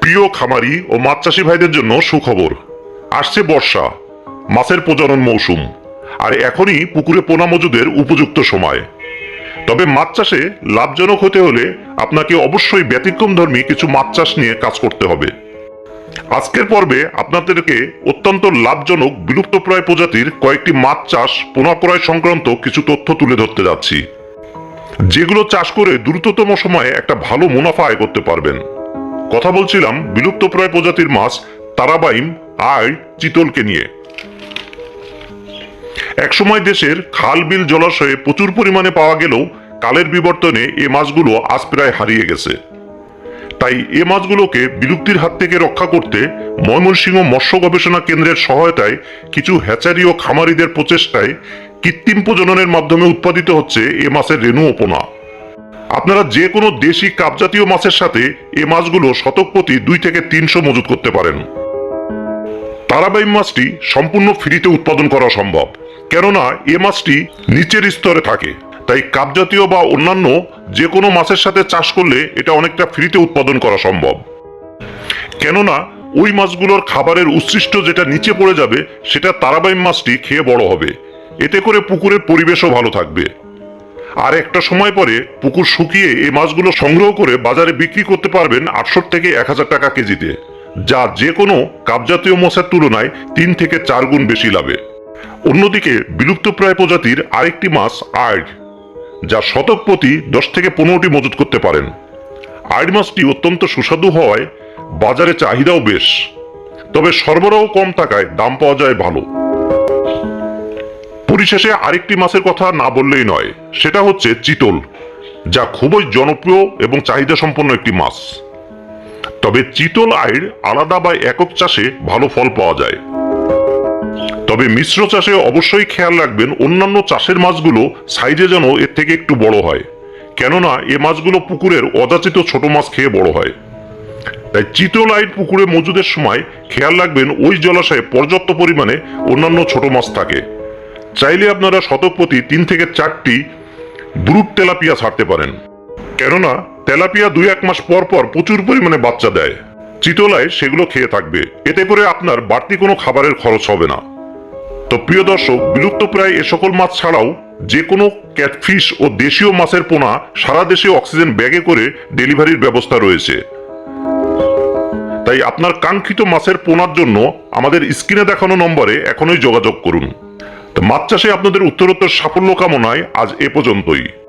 প্রিয় খামারি ও মাছ চাষি ভাইদের জন্য সুখবর। আসছে বর্ষা, মাছের প্রজনন মৌসুম, আর এখনই পুকুরে পোনা মজুদের উপযুক্ত সময়। তবে মাছ চাষে লাভজনক হতে হলে আপনাকে অবশ্যই ব্যতিক্রমধর্মী কিছু মাছ চাষ নিয়ে কাজ করতে হবে। আজকের পর্বে আপনাদেরকে অত্যন্ত লাভজনক বিলুপ্তপ্রায় প্রজাতির কয়েকটি মাছ চাষ পোনা ক্রয় সংক্রান্ত কিছু তথ্য তুলে ধরতে যাচ্ছি। যেগুলো চাষ করে দ্রুততম সময়ে একটা ভালো মুনাফা আয় করতে পারবেন। কথা বলছিলাম বিলুপ্তপ্রায় প্রজাতির মাছ, তারাবাইম আয় চিতলকে নিয়ে। একসময় দেশের খাল বিল জলাশয়ে প্রচুর পরিমাণে পাওয়া গেলেও কালের বিবর্তনে এ মাছগুলো আজ প্রায় হারিয়ে গেছে। তাই এ মাছগুলোকে বিলুপ্তির হাত থেকে রক্ষা করতে ময়মনসিংহ মৎস্য গবেষণা কেন্দ্রের সহায়তায় কিছু হ্যাচারি ও খামারিদের প্রচেষ্টায় কৃত্রিম প্রজননের মাধ্যমে উৎপাদিত হচ্ছে এ মাছের রেণু ও পোনা। আপনারা যে কোনো দেশি কাপজাতীয় মাছের সাথে এ মাছগুলো শতক প্রতি দুই থেকে তিনশো মজুত করতে পারেন। তারাবাইম মাছটি সম্পূর্ণ ফ্রিতে উৎপাদন করা সম্ভব, কেননা এ মাছটি নিচের স্তরে থাকে। তাই কাপজাতীয় বা অন্যান্য যে কোনো মাছের সাথে চাষ করলে এটা অনেকটা ফ্রিতে উৎপাদন করা সম্ভব। কেননা ওই মাছগুলোর খাবারের উচ্ছিষ্ট যেটা নিচে পড়ে যাবে, সেটা তারাবাইম মাছটি খেয়ে বড় হবে। এতে করে পুকুরের পরিবেশও ভালো থাকবে। আর একটা সময় পরে পুকুর শুকিয়ে এই মাছগুলো সংগ্রহ করে বাজারে বিক্রি করতে পারবেন আটশো থেকে এক হাজার টাকা কেজিতে, যা যে কোনো কাপজাতীয় মশার তুলনায় তিন থেকে চার গুণ বেশি লাভে। অন্যদিকে বিলুপ্তপ্রায় প্রজাতির আরেকটি মাছ আর্ড যা শতক প্রতি দশ থেকে পনেরোটি মজুত করতে পারেন। আর্ড মাছটি অত্যন্ত সুস্বাদু হওয়ায় বাজারে চাহিদাও বেশ, তবে সরবরাহ কম থাকায় দাম পাওয়া যায় ভালো। পরিশেষে আরেকটি মাছের কথা না বললেই নয়, সেটা হচ্ছে চিতল, যা খুবই জনপ্রিয় এবং চাহিদা সম্পন্ন একটি মাছ। তবে চিতল আয়ের আলাদা বা একক চাষে ভালো ফল পাওয়া যায়। তবে মিশ্র চাষে অবশ্যই খেয়াল রাখবেন, অন্যান্য চাষের মাছগুলো সাইজে যেন এর থেকে একটু বড় হয়, কেননা এ মাছগুলো পুকুরের অযাচিত ছোট মাছ খেয়ে বড় হয়। তাই চিতল আইন পুকুরে মজুদের সময় খেয়াল রাখবেন, ওই জলাশয়ে পর্যাপ্ত পরিমাণে অন্যান্য ছোট মাছ থাকে। চাইলে আপনারা শতক প্রতি তিন থেকে চারটি ব্রুট তেলাপিয়া ছাড়তে পারেন। কেননা, তেলাপিয়া দুই এক মাস পর পর প্রচুর পরিমাণে বাচ্চা দেয়। চিতলায় সেগুলো খেয়ে থাকবে। এতে করে আপনার বাড়তি কোনো খাবারের খরচ হবে না। তো প্রিয় দর্শক, বিলুপ্ত প্রায় এ সকল মাছ ছাড়াও যে কোনো ক্যাটফিশ ও দেশীয় মাছের পোনা সারা দেশে অক্সিজেন ব্যাগে করে ডেলিভারির ব্যবস্থা রয়েছে। তাই আপনার কাঙ্ক্ষিত মাছের পোনার জন্য আমাদের স্ক্রিনে দেখানো নম্বরে এখনই যোগাযোগ করুন। মাছ চাষে আপনাদের উত্তরোত্তর সাফল্য কামনায় আজ এ পর্যন্তই।